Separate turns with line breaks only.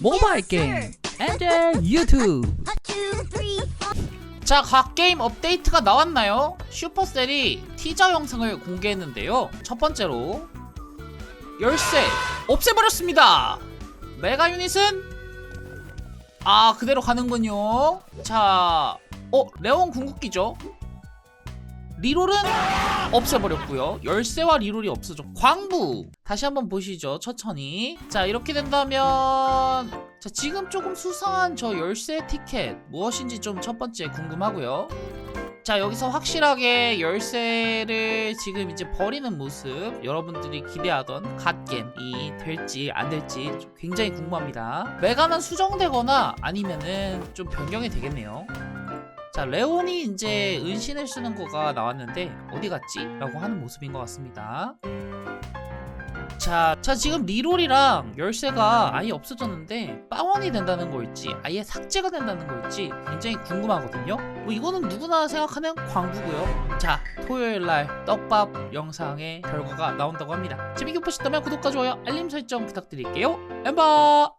모바일 게임 엔젤 유튜브
자, 각 게임 업데이트가 나왔나요? 슈퍼셀이 티저 영상을 공개했는데요. 첫 번째로 열쇠 없애버렸습니다. 메가 유닛은 아 그대로 가는군요. 자, 어 레온 궁극기죠. 리롤은 없애버렸고요. 열쇠와 리롤이 없어져. 광부 다시 한번 보시죠. 천천히. 자 이렇게 된다면 자 지금 조금 수상한 저 열쇠 티켓 무엇인지 좀 첫 번째 궁금하고요. 자 여기서 확실하게 열쇠를 지금 이제 버리는 모습 여러분들이 기대하던 갓겜이 될지 안 될지 좀 굉장히 궁금합니다. 메가는 수정되거나 아니면은 좀 변경이 되겠네요. 자 레온이 이제 은신을 쓰는 거가 나왔는데 어디 갔지? 라고 하는 모습인 것 같습니다. 자, 자 지금 리롤이랑 열쇠가 아예 없어졌는데 빠원이 된다는 걸지 아예 삭제가 된다는 걸지 굉장히 궁금하거든요. 뭐 이거는 누구나 생각하는 광부고요. 자, 토요일 날 떡밥 영상의 결과가 나온다고 합니다. 재밌게 보셨다면 구독과 좋아요, 알림 설정 부탁드릴게요. 엠바.